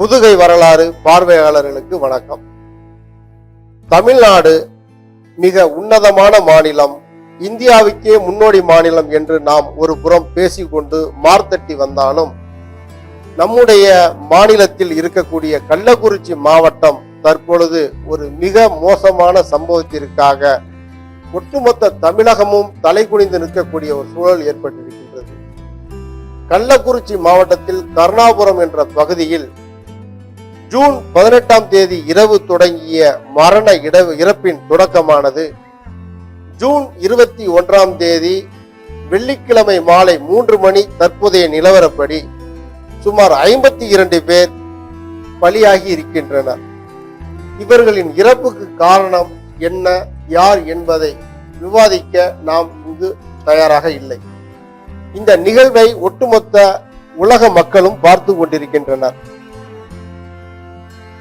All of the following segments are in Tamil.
புதுகை வரலாறு பார்வையாளர்களுக்கு வணக்கம். தமிழ்நாடு மிக உன்னதமான மாநிலம் இந்தியாவுக்கே முன்னோடி மாநிலம் என்று நாம் ஒரு புறம் பேசிக்கொண்டு மார்த்தட்டி வந்தாலும் நம்முடைய மாநிலத்தில் இருக்கக்கூடிய கள்ளக்குறிச்சி மாவட்டம் தற்பொழுது ஒரு மிக மோசமான சம்பவத்திற்காக ஒட்டுமொத்த தமிழகமும் தலைகுனிந்து நிற்கக்கூடிய ஒரு சூழல் ஏற்பட்டிருக்கின்றது. கள்ளக்குறிச்சி மாவட்டத்தில் கருணாபுரம் என்ற பகுதியில் ஜூன் பதினெட்டாம் தேதி இரவு தொடங்கிய மரண இட இறப்பின் தொடக்கமானது. ஜூன் இருபத்தி ஒன்றாம் தேதி வெள்ளிக்கிழமை மாலை மூன்று மணி தற்போதைய நிலவரப்படி சுமார் ஐம்பத்தி இரண்டு பேர் பலியாகி இருக்கின்றனர். இவர்களின் இறப்புக்கு காரணம் என்ன யார் என்பதை விவாதிக்க நாம் இங்கு தயாராக இல்லை. இந்த நிகழ்வை ஒட்டுமொத்த உலக மக்களும் பார்த்து கொண்டிருக்கின்றனர்.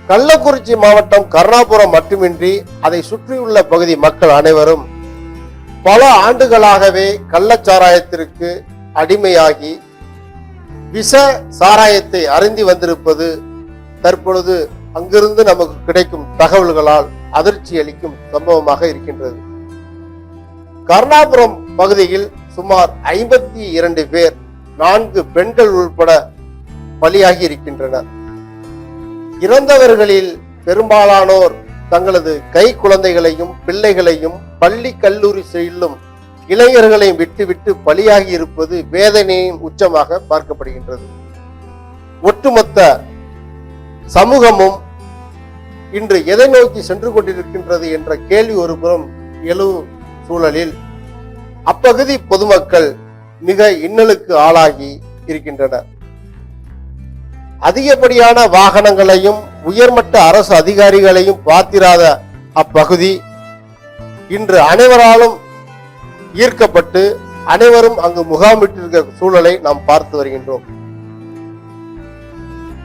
கள்ளக்குறிச்சி மாவட்டம் கருணாபுரம் மட்டுமின்றி அதை சுற்றியுள்ள பகுதி மக்கள் அனைவரும் பல ஆண்டுகளாகவே கள்ளச்சாராயத்திற்கு அடிமையாகி விஷ சாராயத்தை அருந்தி வந்திருப்பது தற்பொழுது அங்கிருந்து நமக்கு கிடைக்கும் தகவல்களால் அதிர்ச்சி அளிக்கும் சம்பவமாக இருக்கின்றது. கருணாபுரம் பகுதியில் சுமார் ஐம்பத்தி இரண்டு பேர் நான்கு பெண்கள் உள்பட பலியாகி இருக்கின்றனர். இறந்தவர்களில் பெரும்பாலானோர் தங்களது கை குழந்தைகளையும் பிள்ளைகளையும் பள்ளி கல்லூரி செல்லும் இளைஞர்களையும் விட்டுவிட்டு பலியாகி இருப்பது வேதனையின் உச்சமாக பார்க்கப்படுகின்றது. ஒட்டுமொத்த சமூகமும் இன்று எதை நோக்கி சென்று கொண்டிருக்கின்றது என்ற கேள்வி ஒருபுறம் எழு சூழலில் அப்பகுதி பொதுமக்கள் மிக இன்னலுக்கு ஆளாகி இருக்கின்றனர். அதிகப்படியான வாகனங்களையும் உயர்மட்ட அரசு அதிகாரிகளையும் பார்த்திராத அப்பகுதி இன்று அனைவராலும் ஈர்க்கப்பட்டு அனைவரும் அங்கு முகாமிட்டிருக்க சூழலை நாம் பார்த்து வருகின்றோம்.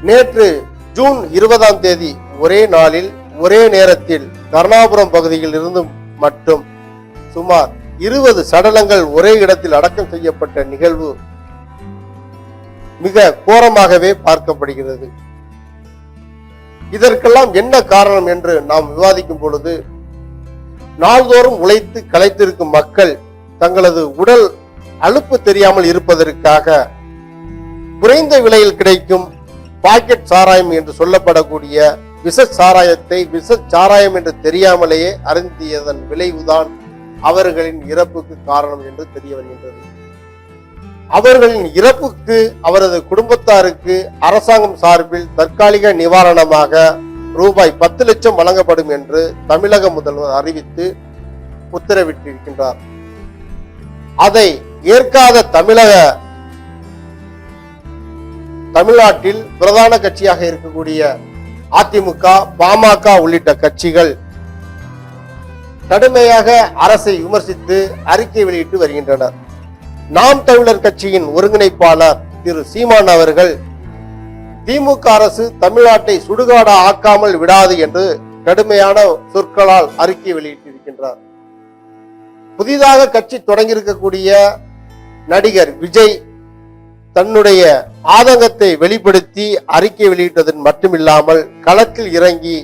நேற்று ஜூன் இருபதாம் தேதி ஒரே நாளில் ஒரே நேரத்தில் கருணாபுரம் பகுதியில் இருந்து மட்டும் சுமார் இருபது சடலங்கள் ஒரே இடத்தில் அடக்கம் செய்யப்பட்ட நிகழ்வு மிக கோரமாகவே பார்க்கப்படுகிறது. இதற்கெல்லாம் என்ன காரணம் என்று நாம் விவாதிக்கும் பொழுது நாள்தோறும் உழைத்து களைத்திருக்கும் மக்கள் தங்களது உடல் அலுப்பு தெரியாமல் இருப்பதற்காக குறைந்த விலையில் கிடைக்கும் பாக்கெட் சாராயம் என்று சொல்லப்படக்கூடிய விச சாராயத்தை விஷ சாராயம் என்று தெரியாமலேயே அருந்தியதன் விளைவுதான் அவர்களின் இறப்புக்கு காரணம் என்று தெரிய வருகின்றது அவர்களின் இறப்புக்கு அவரது குடும்பத்தாருக்கு அரசாங்கம் சார்பில் தற்காலிக நிவாரணமாக ரூபாய் பத்து லட்சம் வழங்கப்படும் என்று தமிழக முதல்வர் அறிவித்து உத்தரவிட்டிருக்கின்றார். அதை ஏற்காத தமிழக தமிழ்நாட்டில் பிரதான கட்சியாக இருக்கக்கூடிய அதிமுக பாமக உள்ளிட்ட கட்சிகள் கடுமையாக அரசை விமர்சித்து அறிக்கை வெளியிட்டு வருகின்றனர். நாம் தமிழர் கட்சியின் ஒருங்கிணைப்பாளர் திரு சீமான் அவர்கள் திமுக அரசு தமிழ்நாட்டை சுடுகாடா ஆக்காமல் விடாது என்று கடுமையான சொற்களால் அறிக்கை வெளியிட்டிருக்கின்றார். புதிதாக கட்சி தொடங்கியிருக்கக்கூடிய நடிகர் விஜய் தன்னுடைய ஆதங்கத்தை வெளிப்படுத்தி அறிக்கை வெளியிட்டதன் மட்டுமில்லாமல் களத்தில் இறங்கி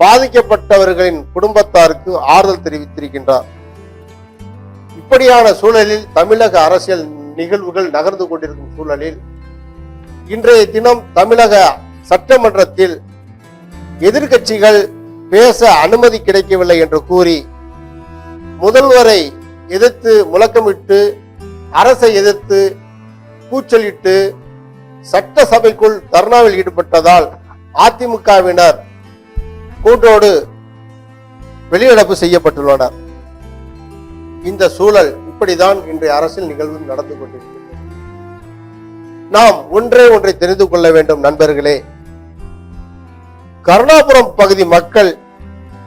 பாதிக்கப்பட்டவர்களின் குடும்பத்தாருக்கு ஆறுதல் தெரிவித்திருக்கின்றார். இப்படியான சூழலில் தமிழக அரசியல் நிகழ்வுகள் நகர்ந்து கொண்டிருக்கும் சூழலில் இன்றைய தினம் தமிழக சட்டமன்றத்தில் எதிர்க்கட்சிகள் பேச அனுமதி கிடைக்கவில்லை என்று கூறி முதல்வரை எதிர்த்து முழக்கமிட்டு அரசை எதிர்த்து கூச்சலிட்டு சட்டசபைக்குள் தர்ணாவில் ஈடுபட்டதால் அதிமுகவினர் கூட்டோடு வெளிநடப்பு செய்யப்பட்டுள்ளனர். இந்த சூழல் இப்படிதான் இன்றைய அரசியல் நிகழ்வு நடந்து கொண்டிருக்கிறது. நாம் ஒன்றே ஒன்றை தெரிந்து கொள்ள வேண்டும் நண்பர்களே. கருணாபுரம் பகுதி மக்கள்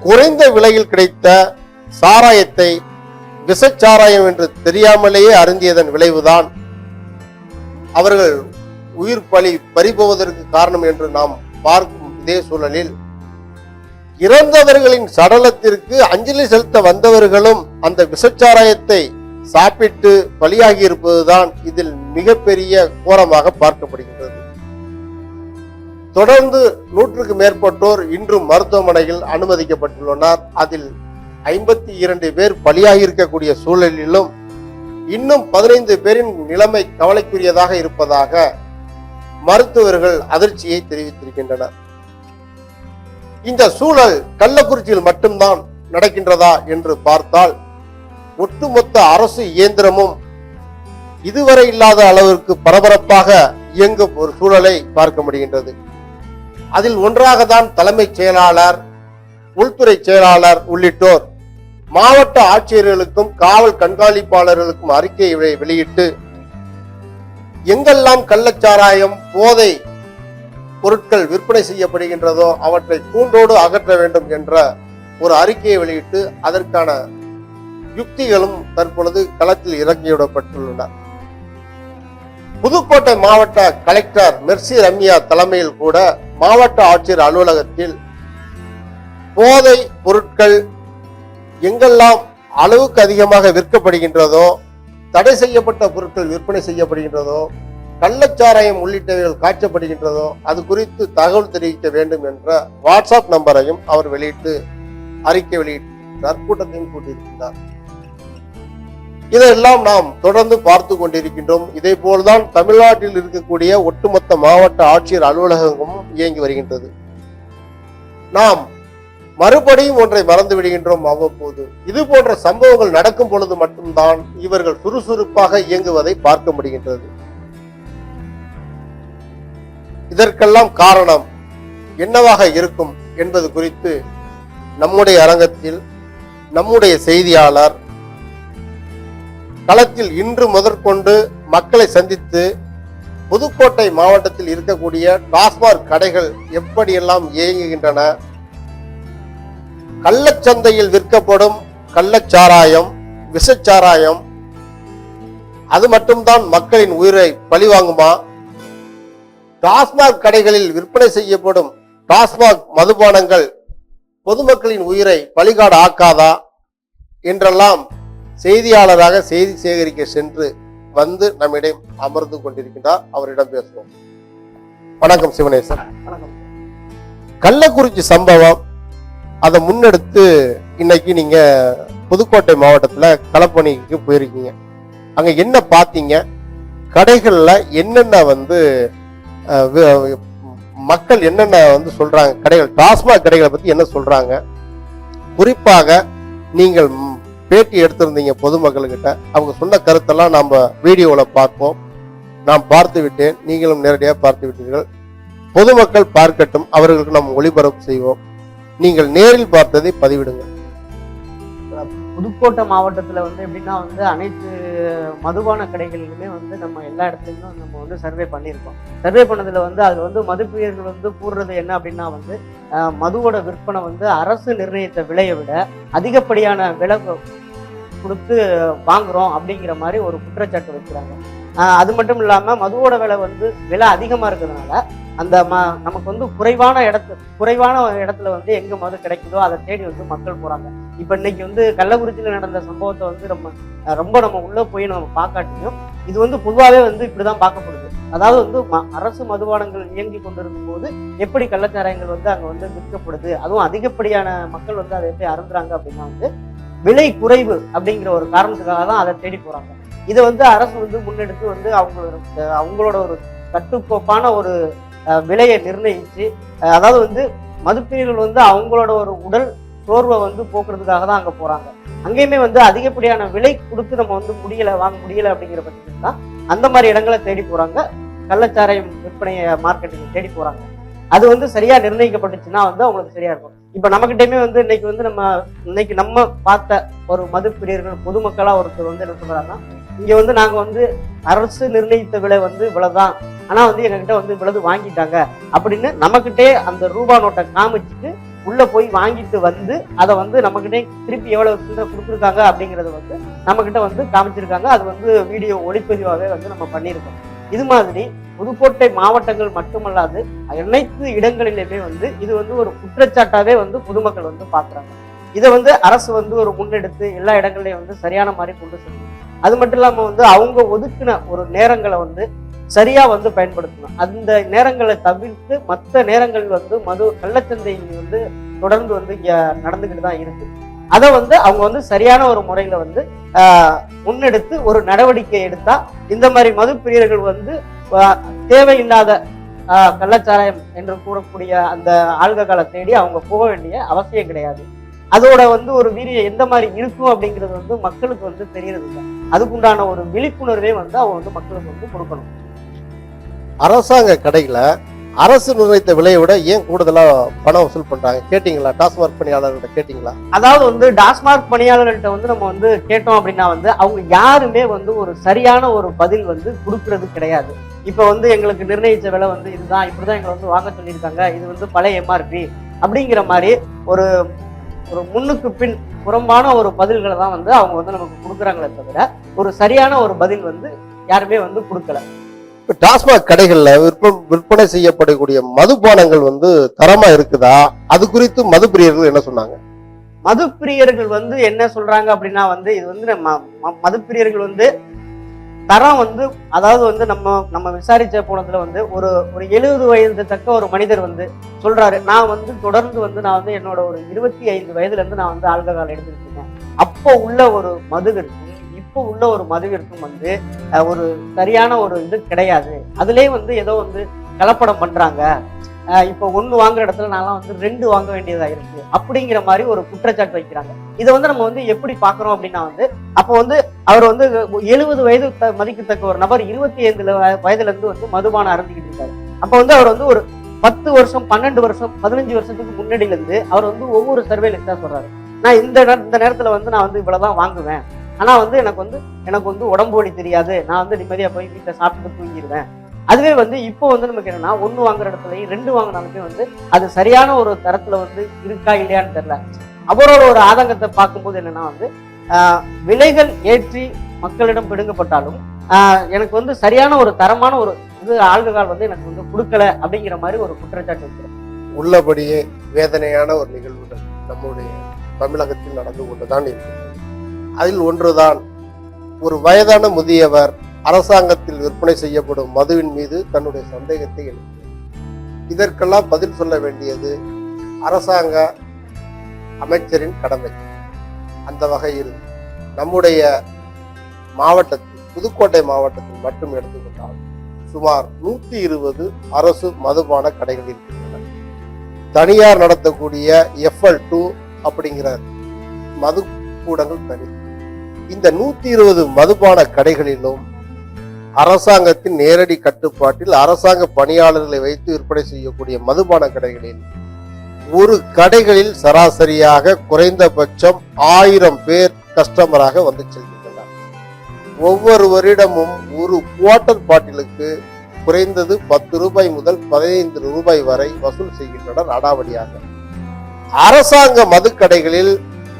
குறைந்த விலையில் கிடைத்த சாராயத்தை விஷச்சாராயம் என்று தெரியாமலேயே அருந்தியதன் விளைவுதான் அவர்கள் உயிர் பலி பறிபோவதற்கு காரணம் என்று நாம் பார்க்கும் இதே சூழலில் இறந்தவர்களின் சடலத்திற்கு அஞ்சலி செலுத்த வந்தவர்களும் அந்த விஷச்சாராயத்தை சாப்பிட்டு பலியாகி இருப்பதுதான் இதில் மிகப்பெரிய கோரமாக பார்க்கப்படுகின்றது. தொடர்ந்து நூற்றுக்கு மேற்பட்டோர் இன்றும் மருத்துவமனையில் அனுமதிக்கப்பட்டுள்ளனர். அதில் ஐம்பத்தி இரண்டு பேர் பலியாகி இருக்கக்கூடிய சூழலிலும் இன்னும் பதினைந்து பேரின் நிலைமை கவலைக்குரியதாக இருப்பதாக மருத்துவர்கள் அதிர்ச்சியை தெரிவித்திருக்கின்றனர். இந்த சூழல் கள்ளக்குறிச்சியில் மட்டும்தான் நடக்கின்றதா என்று பார்த்தால் ஒட்டுமொத்த அரசு இயந்திரமும் இதுவரை இல்லாத அளவிற்கு பரபரப்பாக இயங்கும் ஒரு சூழலை பார்க்க முடிகின்றது. அதில் ஒன்றாக தான் தலைமைச் செயலாளர் உள்துறை செயலாளர் உள்ளிட்டோர் மாவட்ட ஆட்சியர்களுக்கும் காவல் கண்காணிப்பாளர்களுக்கும் அறிக்கையை வெளியிட்டு எங்கெல்லாம் கள்ளச்சாராயம் போதை பொருட்கள் விற்பனை செய்யப்படுகின்றதோ அவற்றை கூண்டோடு அகற்ற வேண்டும் என்ற ஒரு அறிக்கையை வெளியிட்டு அதற்கான யுக்திகளும் தற்பொழுது களத்தில் இறக்கிவிடப்பட்டுள்ளன புதுக்கோட்டை மாவட்ட கலெக்டர் மெர்சி ரம்யா தலைமையில் கூட மாவட்ட ஆட்சியர் அலுவலகத்தில் போதை பொருட்கள் எங்கெல்லாம் அளவுக்கு அதிகமாக விற்கப்படுகின்றதோ தடை செய்யப்பட்ட பொருட்கள் விற்பனை செய்யப்படுகின்றதோ கள்ளச்சாராயம் உள்ளிட்டவைகள் காய்ச்சப்படுகின்றதோ அது குறித்து தகவல் தெரிவிக்க வேண்டும் என்ற வாட்ஸ்அப் நம்பரையும் அவர் வெளியிட்டு அறிக்கை வெளியிட்டிருக்கிறார் கூட்டத்தையும் கூட்டியிருக்கிறார். இதெல்லாம் நாம் தொடர்ந்து பார்த்து கொண்டிருக்கின்றோம். இதே போல்தான் தமிழ்நாட்டில் இருக்கக்கூடிய ஒட்டுமொத்த மாவட்ட ஆட்சியர் அலுவலகமும் இயங்கி வருகின்றது. நாம் மறுபடியும் ஒன்றை மறந்து விடுகின்றோம் அவ்வப்போது. இது போன்ற சம்பவங்கள் நடக்கும் பொழுது மட்டும்தான் இவர்கள் சுறுசுறுப்பாக இயங்குவதை பார்க்க முடிகின்றது. இதற்கெல்லாம் காரணம் என்னவாக இருக்கும் என்பது குறித்து நம்முடைய அரங்கத்தில் நம்முடைய செய்தியாளர் களத்தில் இன்று முதற்கொண்டு மக்களை சந்தித்து புதுக்கோட்டை மாவட்டத்தில் இருக்கக்கூடிய டாஸ்மாக் கடைகள் எப்படியெல்லாம் இயங்குகின்றன கள்ளச்சந்தையில் விற்கப்படும் கள்ளச்சாராயம் விஷச்சாராயம் அது மட்டும்தான் மக்களின் உயிரை பழிவாங்குமா? டாஸ்மாக் கடைகளில் விற்பனை செய்யப்படும் டாஸ்மாக் மதுபானங்கள் பொதுமக்களின் உயிரை பலிகாடு ஆக்காதா என்றெல்லாம் செய்தியாளராக செய்தி சேகரிக்க சென்று வந்து நம்மிடம் அமர்ந்து கொண்டிருக்கின்றார். அவரிடம் பேசுவோம். வணக்கம் சிவனேசன். வணக்கம். கள்ளக்குறிச்சி சம்பவம் அதை முன்னெடுத்து இன்னைக்கு நீங்க புதுக்கோட்டை மாவட்டத்துல களப்பணிக்கு போயிருக்கீங்க. அங்க என்ன பார்த்தீங்க? கடைகள்ல என்னென்ன வந்து மக்கள் என்னென்ன வந்து சொல்றாங்க கடைகள் டாஸ்மாக் கடைகளை பத்தி என்ன சொல்றாங்க? குறிப்பாக நீங்கள் பேட்டி எடுத்திருந்தீங்க பொதுமக்கள்கிட்ட. அவங்க சொன்ன கருத்தெல்லாம் நம்ம வீடியோவில் பார்ப்போம். நான் பார்த்து விட்டேன். நீங்களும் நேரடியாக பார்த்து விட்டீர்கள். பொதுமக்கள் பார்க்கட்டும். அவர்களுக்கு நாம் ஒளிபரப்பு செய்வோம். நீங்கள் நேரில் பார்த்ததை பதிவிடுங்கள். புதுக்கோட்டை மாவட்டத்தில் வந்து எப்படின்னா வந்து அனைத்து மதுபான கடைகளிலுமே வந்து நம்ம எல்லா இடத்துலையும் நம்ம வந்து சர்வே பண்ணியிருக்கோம். சர்வே பண்ணதில் வந்து அது வந்து மதுப்பிரியர்கள் வந்து கூறுறது என்ன அப்படின்னா வந்து மதுவோட விற்பனை வந்து அரசு நிர்ணயித்த விலையை விட அதிகப்படியான விலை கொடுத்து வாங்குறோம் அப்படிங்கிற மாதிரி ஒரு குற்றச்சாட்டு வைக்கிறாங்க. அது மட்டும் இல்லாமல் மதுவோட விலை வந்து விலை அதிகமாக இருக்கிறதுனால அந்த ம நமக்கு வந்து குறைவான இடத்து குறைவான இடத்துல வந்து எங்கே மது கிடைக்குதோ அதை தேடி வந்து மக்கள் போகிறாங்க இப்போ இன்னைக்கு வந்து கள்ளக்குறிச்சியில் நடந்த சம்பவத்தை வந்து நம்ம ரொம்ப நம்ம உள்ளே போய் நம்ம பார்க்காட்டியும் இது வந்து பொதுவாகவே வந்து இப்படி தான் பார்க்கப்படுது. அதாவது வந்து ம- அரசு மதுபானங்கள் இயங்கி கொண்டிருக்கும் போது எப்படி கள்ளச்சாராயங்கள் வந்து அங்கே வந்து விற்கப்படுது அதுவும் அதிகப்படியான மக்கள் வந்து அதை எப்படி அருந்துறாங்க அப்படின்னா வந்து விலை குறைவு அப்படிங்கிற ஒரு காரணத்துக்காக தான் அதை தேடி போகிறாங்க இதை வந்து அரசு வந்து முன்னெடுத்து வந்து அவங்களோட அவங்களோட ஒரு கட்டுக்கோப்பான ஒரு விலையை நிர்ணயித்து அதாவது வந்து மதுப்பிரியர்கள் வந்து அவங்களோட ஒரு உடல் சோர்வை வந்து போக்குறதுக்காக தான் அங்கே போகிறாங்க அங்கேயுமே வந்து அதிகப்படியான விலை கொடுத்து நம்ம வந்து முடியலை வாங்க முடியலை அப்படிங்கிற பட்சத்தில் தான் அந்த மாதிரி இடங்களை தேடி போகிறாங்க கள்ளச்சாராயம் விற்பனையை மார்க்கெட்டுக்கு தேடி போகிறாங்க அது வந்து சரியாக நிர்ணயிக்கப்பட்டுச்சுன்னா வந்து அவங்களுக்கு சரியாக இருக்கும். இப்போ நம்மகிட்டயுமே வந்து இன்னைக்கு வந்து நம்ம இன்னைக்கு நம்ம பார்த்த ஒரு மது பிரியர்கள் பொதுமக்களாக ஒருத்தர் வந்து என்ன சொல்கிறாங்கன்னா இங்கே வந்து நாங்கள் வந்து அரசு நிர்ணயித்த விலை வந்து இவ்வளவுதான். ஆனால் வந்து எங்ககிட்ட வந்து இவ்வளவு வாங்கிட்டாங்க அப்படின்னு நம்மக்கிட்டே அந்த ரூபா நோட்டை காமிச்சிட்டு உள்ள போய் வாங்கிட்டு வந்து அதை வந்து நம்மகிட்டே திருப்பி எவ்வளவு கொடுத்துருக்காங்க அப்படிங்கறது வந்து நம்மகிட்ட வந்து காமிச்சிருக்காங்க. அது வந்து வீடியோ ஒளிப்பதிவாகவே வந்து நம்ம பண்ணியிருக்கோம். இது மாதிரி புதுக்கோட்டை மாவட்டங்கள் மட்டுமல்லாது அனைத்து இடங்களிலுமே வந்து இது வந்து ஒரு குற்றச்சாட்டாவே வந்து பொதுமக்கள் வந்து பாக்குறாங்க இதை வந்து அரசு வந்து ஒரு முன்னெடுத்து எல்லா இடங்கள்லையும் வந்து சரியான மாதிரி கொண்டு செல்லும். அது மட்டும் இல்லாம வந்து அவங்க ஒதுக்கின ஒரு நேரங்களை வந்து சரியா வந்து பயன்படுத்தணும். அந்த நேரங்களை தவிர்த்து மற்ற நேரங்கள் வந்து மது கள்ளச்சந்தை வந்து தொடர்ந்து வந்து இங்க நடந்துகிட்டு தான் இருக்கு. அதை வந்து அவங்க வந்து சரியான ஒரு முறையில வந்து முன்னெடுத்து ஒரு நடவடிக்கை எடுத்தா இந்த மாதிரி மது பிரியர்கள் வந்து தேவையில்லாத கள்ளச்சாராயம் என்று கூறக்கூடிய அந்த ஆல்கஹாலை தேடி அவங்க போக வேண்டிய அவசியம் கிடையாது. அதோட வந்து ஒரு வீரியம் எந்த மாதிரி இருக்கும் அப்படிங்கிறது வந்து மக்களுக்கு வந்து தெரியறது இல்லை அதுக்குண்டான ஒரு விழிப்புணர்வே வந்து அவங்க வந்து மக்களுக்கு வந்து கொடுக்கணும். அரசாங்க கடையில் அரசு நிர்ணயித்த விலையை விட ஏன் கூடுதலா பணம் வசூல் பண்றாங்க? கேட்டீங்களா? டாஸ்மார்க் பணியாளர்கிட்ட கேட்டீங்களா? அதாவது வந்து டாஸ்மார்க் பணியாளர்கள்ட்ட வந்து நம்ம வந்து கேட்டோம் அப்படின்னா வந்து அவங்க யாருமே வந்து ஒரு சரியான ஒரு பதில் வந்து கொடுக்கறது கிடையாது. இப்போ வந்து எங்களுக்கு நிர்ணயிச்ச விலை வந்து இதுதான் இப்படிதான் எங்களை வந்து வாங்க சொல்லியிருக்காங்க. இது வந்து பழைய எம்ஆர்பி அப்படிங்கிற மாதிரி ஒரு ஒரு முன்னுக்கு பின் புறம்பான ஒரு பதில்களை தான் வந்து அவங்க வந்து நமக்கு கொடுக்குறாங்களே தவிர ஒரு சரியான ஒரு பதில் வந்து யாருமே வந்து கொடுக்கல. இப்ப டாஸ்மாக் கடைகள்ல விற்பனை விற்பனை செய்யப்படக்கூடிய மதுபானங்கள் வந்து தரமா இருக்குதா? அது குறித்து மது பிரியர்கள் என்ன சொன்னாங்க? மது பிரியர்கள் வந்து என்ன சொல்றாங்க அப்படின்னா வந்து இது வந்து நம்ம ம- மது பிரியர்கள் வந்து தரம் வந்து அதாவது வந்து நம்ம நம்ம விசாரிச்ச போனதுல வந்து ஒரு ஒரு எழுபது வயது தக்க ஒரு மனிதர் வந்து சொல்றாரு நான் வந்து தொடர்ந்து வந்து நான் வந்து என்னோட ஒரு இருபத்தி ஐந்து வயதுல இருந்து நான் வந்து ஆல்கஹால் எடுத்துருக்கேன் அப்போ உள்ள ஒரு மதுவிற்கும் இப்போ உள்ள ஒரு மதுவிற்கும் வந்து ஒரு சரியான ஒரு இது கிடையாது. அதுலயே வந்து ஏதோ வந்து கலப்படம் பண்றாங்க. இப்போ ஒன்று வாங்குற இடத்துல நான்லாம் வந்து ரெண்டு வாங்க வேண்டியதாக இருக்கு அப்படிங்கிற மாதிரி ஒரு குற்றச்சாட்டு வைக்கிறாங்க. இதை வந்து நம்ம வந்து எப்படி பார்க்குறோம் அப்படின்னா வந்து அப்போ வந்து அவர் வந்து எழுபது வயது மதிக்கத்தக்க ஒரு நபர் இருபத்தி ஐந்துல வயதுலேருந்து வந்து மதுபானம் அருந்திக்கிட்டு இருக்காரு. அப்போ வந்து அவர் வந்து ஒரு பத்து வருஷம் பன்னெண்டு வருஷம் பதினஞ்சு வருஷத்துக்கு முன்னாடியிலேருந்து அவர் வந்து ஒவ்வொரு சர்வேல தான் சொல்கிறாரு நான் இந்த இந்த நேரத்தில் வந்து நான் வந்து இவ்வளவுதான் வாங்குவேன். ஆனா வந்து எனக்கு வந்து எனக்கு வந்து உடம்பு வலி தெரியாது. நான் வந்து நிம்மதியா போய் வீட்டில் சாப்பிட்டு தூங்கிடுவேன் அதுவே வந்து இப்போ வந்து நமக்கு என்னன்னா ஒன்று வாங்குற இடத்துலயும் ரெண்டு வாங்கினாலுமே வந்து அது சரியான ஒரு தரத்துல வந்து இருக்கா இல்லையான்னு தெரியல. அவரோட ஒரு ஆதங்கத்தை பார்க்கும்போது என்னன்னா வந்து விலைகள் ஏற்றி மக்களிடம் பிடுங்கப்பட்டாலும் எனக்கு வந்து சரியான ஒரு தரமான ஒரு இது ஆல்கஹால் வந்து எனக்கு வந்து கொடுக்கல அப்படிங்கிற மாதிரி ஒரு குற்றச்சாட்டு வைக்கிறேன் உள்ளபடியே வேதனையான ஒரு நிகழ்வுகள் நம்முடைய தமிழகத்தில் நடந்து கொண்டுதான் இருக்கிறது. அதில் ஒன்றுதான். ஒரு வயதான முதியவர் அரசாங்கத்தில் விற்பனை செய்யப்படும் மதுவின் மீது தன்னுடைய சந்தேகத்தை எழுப்பினார். இதற்கெல்லாம் பதில் சொல்ல வேண்டியது அரசாங்க அமைச்சரின் கடமை. அந்த வகையில் நம்முடைய மாவட்டத்தில் புதுக்கோட்டை மாவட்டத்தில் மட்டும் எடுத்துக்கொண்டால் சுமார் நூற்றி இருபது அரசு மதுபான கடைகள் இருக்கின்றன. தனியார் நடத்தக்கூடிய எஃப்எல் டூ அப்படிங்கிற மது கூடங்கள் தனி. இந்த நூத்தி இருபது மதுபான கடைகளிலும் அரசாங்கத்தின் நேரடி கட்டுப்பாட்டில் அரசாங்க பணியாளர்களை வைத்து விற்பனை செய்யக்கூடிய மதுபான கடைகளில் ஒரு கடைகளில் சராசரியாக குறைந்தபட்சம் ஆயிரம் பேர் கஸ்டமராக வந்து செல்கின்றனர். ஒவ்வொருவரிடமும் ஒரு குவார்டர் பாட்டிலுக்கு குறைந்தது பத்து ரூபாய் முதல் பதினைந்து ரூபாய் வரை வசூல் செய்கின்றனர் அடாவடியாக. அரசாங்க மதுக்கடைகளில்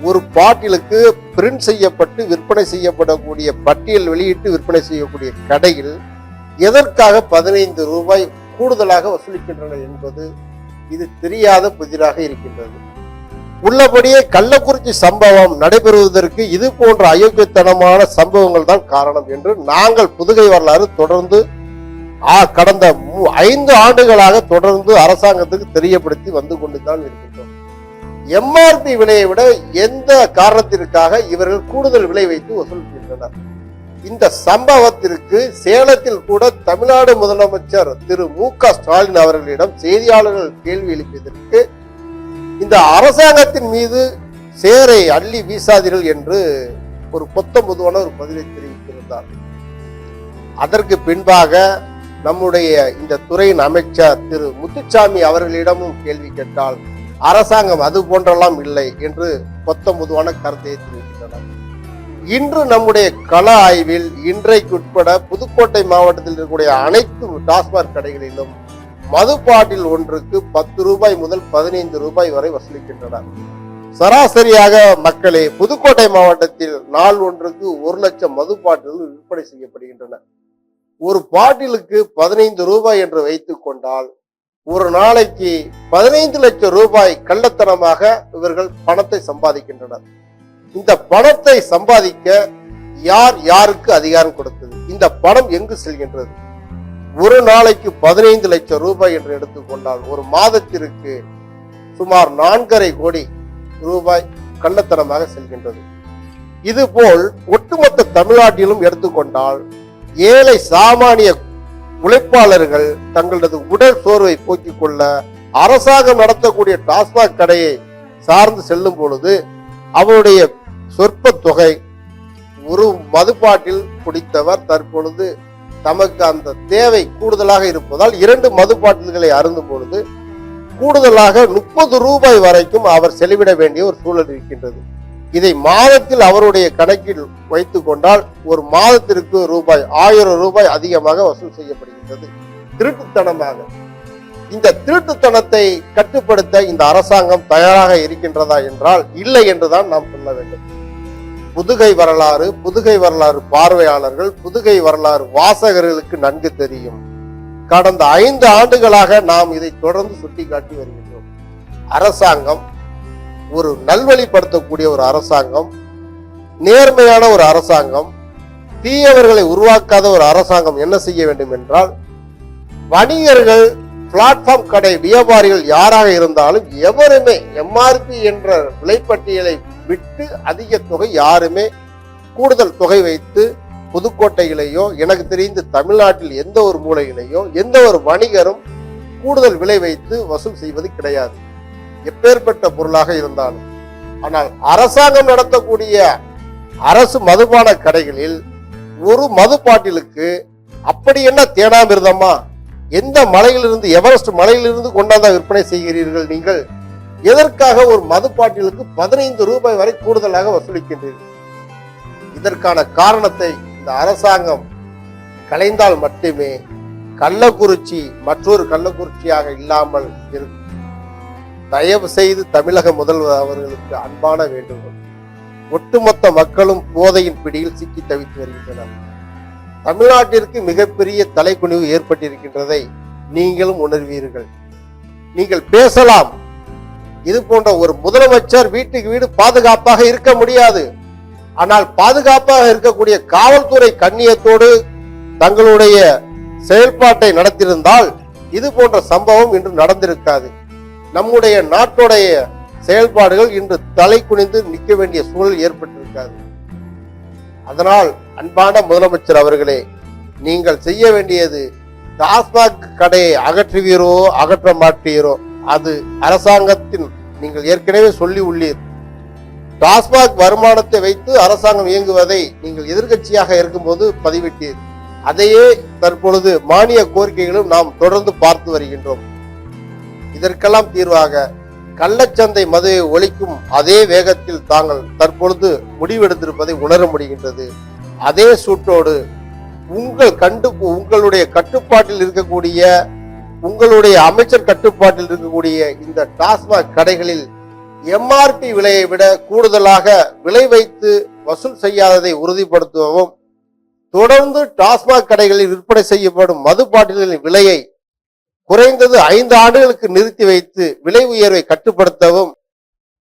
ஒரு பாட்டிலுக்கு பிரிண்ட் செய்யப்பட்டு விற்பனை செய்யப்படக்கூடிய பட்டியல் வெளியிட்டு விற்பனை செய்யக்கூடிய கடையில் எதற்காக பதினைந்து ரூபாய் கூடுதலாக வசூலிக்கின்றனர் என்பது இது தெரியாத புதிராக இருக்கின்றது. உள்ளபடியே கள்ளக்குறிச்சி சம்பவம் நடைபெறுவதற்கு இது போன்ற அயோக்கியத்தனமான சம்பவங்கள் தான் காரணம் என்று நாங்கள் புதுகை வரலாறு தொடர்ந்து கடந்த ஐந்து ஆண்டுகளாக தொடர்ந்து அரசாங்கத்துக்கு தெரியப்படுத்தி வந்து கொண்டு தான் இருக்கின்றோம். எம்ஆர்பி விலையை விட எந்த காரணத்திற்காக இவர்கள் கூடுதல் விலை வைத்து வசூலிக்கின்றனர்? இந்த சம்பவத்திற்கு சேலத்தில் கூட தமிழ்நாடு முதலமைச்சர் திரு மு க ஸ்டாலின் அவர்களிடம் செய்தியாளர்கள் கேள்வி எழுப்பியதற்கு இந்த அரசாங்கத்தின் மீது சேரை அள்ளி வீசாதீர்கள் என்று ஒரு பொத்தம்பொதுவான ஒரு பதிலை தெரிவித்திருந்தார். அதற்கு பின்பாக நம்முடைய இந்த துறையின் அமைச்சர் திரு முத்துச்சாமி அவர்களிடமும் கேள்வி கேட்டால் அரசாங்கம் அது போன்றெல்லாம் இல்லை என்று பொத்தம்பொதுவான கருத்தை தெரிவிக்கின்றனர் இன்று நம்முடைய கள ஆய்வில் இன்றைக்கு உட்பட புதுக்கோட்டை மாவட்டத்தில் இருக்கக்கூடிய அனைத்து டாஸ்மாக் கடைகளிலும் மது பாட்டில் ஒன்றுக்கு பத்து ரூபாய் முதல் பதினைந்து ரூபாய் வரை வசூலிக்கின்றனர் சராசரியாக மக்களே புதுக்கோட்டை மாவட்டத்தில் நாள் ஒன்றுக்கு ஒரு லட்சம் மது பாட்டில்கள் விற்பனை செய்யப்படுகின்றன. ஒரு பாட்டிலுக்கு பதினைந்து ரூபாய் என்று வைத்துக் கொண்டால் ஒரு நாளைக்கு பதினைந்து லட்சம் ரூபாய் கள்ளத்தனமாக இவர்கள் பணத்தை சம்பாதிக்கின்றனர். இந்த பணத்தை சம்பாதிக்க யார் யாருக்கு அதிகாரம் கொடுத்தது? இந்த பணம் எங்கு செல்கின்றது? ஒரு நாளைக்கு பதினைந்து லட்சம் ரூபாய் என்று எடுத்துக்கொண்டால் ஒரு மாதத்திற்கு சுமார் நான்கரை கோடி ரூபாய் கள்ளத்தனமாக செல்கின்றது. இதுபோல் ஒட்டுமொத்த தமிழ்நாட்டிலும் எடுத்துக்கொண்டால் ஏழை சாமானிய உழைப்பாளர்கள் தங்களது உடல் சோர்வை போக்கிக் கொள்ள அரசாங்கம் நடத்தக்கூடிய டாஸ்மாக் கடையை சார்ந்து செல்லும் பொழுது அவருடைய சொற்ப தொகை ஒரு மதுப்பாட்டில் குடித்தவர் தற்பொழுது தமக்கு அந்த தேவை கூடுதலாக இருப்பதால் இரண்டு மதுப்பாட்டில்களை அருந்தும் பொழுது கூடுதலாக முப்பது ரூபாய் வரைக்கும் அவர் செலவிட வேண்டிய ஒரு சூழல் இருக்கின்றது. இதை மாதத்தில் அவருடைய கணக்கில் வைத்துக் கொண்டால் ஒரு மாதத்திற்கு ரூபாய் ஆயிரம் ரூபாய் அதிகமாக வசூல் செய்யப்படுகின்றது. திருட்டுத்தனமாக. இந்த திருட்டுத்தனத்தை கட்டுப்படுத்த இந்த அரசாங்கம் தயாராக இருக்கின்றதா என்றால் இல்லை என்றுதான் நாம் சொல்ல வேண்டும். புதுகை வரலாறு புதுகை வரலாறு பார்வையாளர்கள் புதுகை வரலாறு வாசகர்களுக்கு நன்கு தெரியும். கடந்த ஐந்து ஆண்டுகளாக நாம் இதை தொடர்ந்து சுட்டிக்காட்டி வருகின்றோம். அரசாங்கம் ஒரு நல்வழிப்படுத்தக்கூடிய ஒரு அரசாங்கம் நேர்மையான ஒரு அரசாங்கம் தீயவர்களை உருவாக்காத ஒரு அரசாங்கம் என்ன செய்ய வேண்டும் என்றால் வணிகர்கள் பிளாட்ஃபார்ம் கடை வியாபாரிகள் யாராக இருந்தாலும் எவருமே எம்ஆர்பி என்ற விலைப்பட்டியலை விட்டு அதிக தொகை யாருமே கூடுதல் தொகை வைத்து புதுக்கோட்டையிலேயோ எனக்கு தெரிந்து தமிழ்நாட்டில் எந்த ஒரு மூலையிலேயோ எந்த ஒரு வணிகரும் கூடுதல் விலை வைத்து வசூல் செய்வது கிடையாது. எப்பேற்பட்ட பொருளாக இருந்தாலும். ஆனால் அரசாங்கம் நடத்தக்கூடிய அரசு மதுபான கடைகளில் ஒரு மது பாட்டிலுக்கு அப்படி என்ன தேனாமிர்தமா எந்த மலையிலிருந்து எவரெஸ்ட் மலையிலிருந்து கொண்டாந்தா விற்பனை செய்கிறீர்கள் நீங்கள்? எதற்காக ஒரு மது பாட்டிலுக்கு பதினைந்து ரூபாய் வரை கூடுதலாக வசூலிக்கின்றீர்கள்? இதற்கான காரணத்தை இந்த அரசாங்கம் கலைந்தால் மட்டுமே கள்ளக்குறிச்சி மற்றொரு கள்ளக்குறிச்சியாக இல்லாமல் இருக்கும் தயவு செய்து தமிழக முதல்வர் அவர்களுக்கு அன்பான வேண்டுகோள். ஒட்டுமொத்த மக்களும் போதையின் பிடியில் சிக்கி தவித்து வருகின்றனர். தமிழ்நாட்டிற்கு மிகப்பெரிய தலைக்குனிவு ஏற்பட்டிருக்கின்றதை நீங்களும் உணர்வீர்கள். நீங்கள் பேசலாம். இது போன்ற ஒரு முதலமைச்சர் வீட்டுக்கு வீடு பாதுகாப்பாக இருக்க முடியாது. ஆனால் பாதுகாப்பாக இருக்கக்கூடிய காவல்துறை கண்ணியத்தோடு தங்களுடைய செயல்பாட்டை நடத்தியிருந்தால் இது போன்ற சம்பவம் இன்று நடந்திருக்காது. நம்முடைய நாட்டுடைய செயல்பாடுகள் இன்று தலை குனிந்து நிற்க வேண்டிய சூழல் ஏற்பட்டிருக்காது அதனால் அன்பான முதலமைச்சர் அவர்களே நீங்கள் செய்ய வேண்டியது டாஸ்மாக் கடையை அகற்றுவீரோ அகற்ற மாட்டீரோ அது அரசாங்கத்தின் நீங்கள் ஏற்கனவே சொல்லி உள்ளீர். டாஸ்மாக் வருமானத்தை வைத்து அரசாங்கம் இயங்குவதை நீங்கள் எதிர்க்கட்சியாக இருக்கும்போது பதிவிட்டீர். அதையே தற்பொழுது மானிய கோரிக்கைகளும் நாம் தொடர்ந்து பார்த்து வருகின்றோம். இதற்கெல்லாம் தீர்வாக கள்ளச்சந்தை மதுவை ஒழிக்கும் அதே வேகத்தில் தாங்கள் தற்பொழுது முடிவெடுத்திருப்பதை உணர முடிகின்றது. அதே சூட்டோடு உங்கள் கண்டு உங்களுடைய கட்டுப்பாட்டில் இருக்கக்கூடிய உங்களுடைய அமைச்சர் கட்டுப்பாட்டில் இருக்கக்கூடிய இந்த டாஸ்மாக் கடைகளில் எம்ஆர்பி விலையை விட கூடுதலாக விலை வைத்து வசூல் செய்யாததை உறுதிப்படுத்துவதும் தொடர்ந்து டாஸ்மாக் கடைகளில் விற்பனை செய்யப்படும் மது பாட்டில்களின் விலையை குறைந்தது ஐந்து ஆண்டுகளுக்கு நிறுத்தி வைத்து விலை உயர்வை கட்டுப்படுத்தவும்.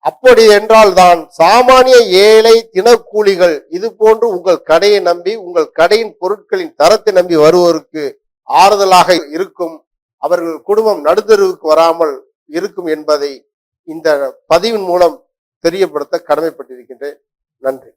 அப்படி என்றால் தான் சாமானிய ஏழை தினக்கூலிகள் இது போன்று உங்கள் கடையை நம்பி உங்கள் கடையின் பொருட்களின் தரத்தை நம்பி வருவோருக்கு ஆறுதலாக இருக்கும். அவர்கள் குடும்பம் நடுத்தருவுக்கு வராமல் இருக்கும் என்பதை இந்த பதிவின் மூலம் தெரியப்படுத்த கடமைப்பட்டிருக்கின்றேன். நன்றி.